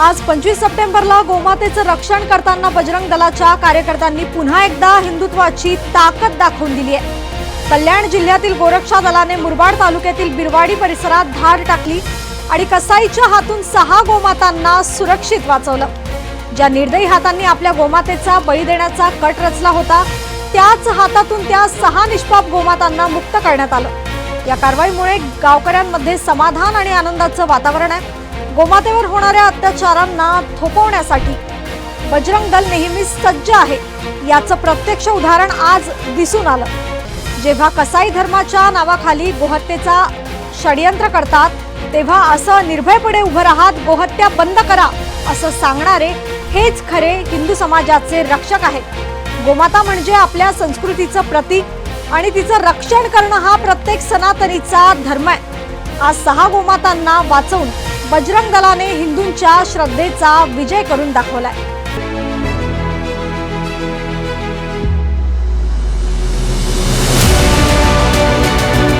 आज पंचवीस सप्टेंबरला गोमातेचं रक्षण करताना बजरंग दलाच्या कार्यकर्त्यांनी पुन्हा एकदा हिंदुत्वाची ताकद दाखवून दिली आहे. कल्याण जिल्ह्यातील गोरक्षा दलाने मुरबाड तालुक्यातील बिरवाडी परिसरात धाड टाकली आणि कसाईच्या हातून सहा गोमातांना सुरक्षित वाचवलं. ज्या निर्दयी हातांनी आपल्या गोमातेचा बळी देण्याचा कट रचला होता त्याच हातातून त्या सहा निष्पाप गोमातांना मुक्त करण्यात आलं. या कारवाईमुळे गावकऱ्यांमध्ये समाधान आणि आनंदाचं वातावरण आहे. गोमातेवर होणाऱ्या अत्याचारांना थोपवण्यासाठी बजरंग दल नेहमीच सज्ज आहे याचं प्रत्यक्ष उदाहरण आज दिसून आलं. जेव्हा कसाई धर्माच्या नावाखाली गोहत्येचा षडयंत्र करतात तेव्हा असं निर्भयपणे उभं राहत गोहत्या बंद करा असं सांगणारे हेच खरे हिंदू समाजाचे रक्षक आहेत. गोमाता म्हणजे आपल्या संस्कृतीचं प्रतीक आणि तिचं रक्षण करणं हा प्रत्येक सनातनीचा धर्म आहे. आज सहा गोमातांना वाचवून बजरंग दलाने हिंदूंच्या श्रद्धेचा विजय करून दाखवलाय.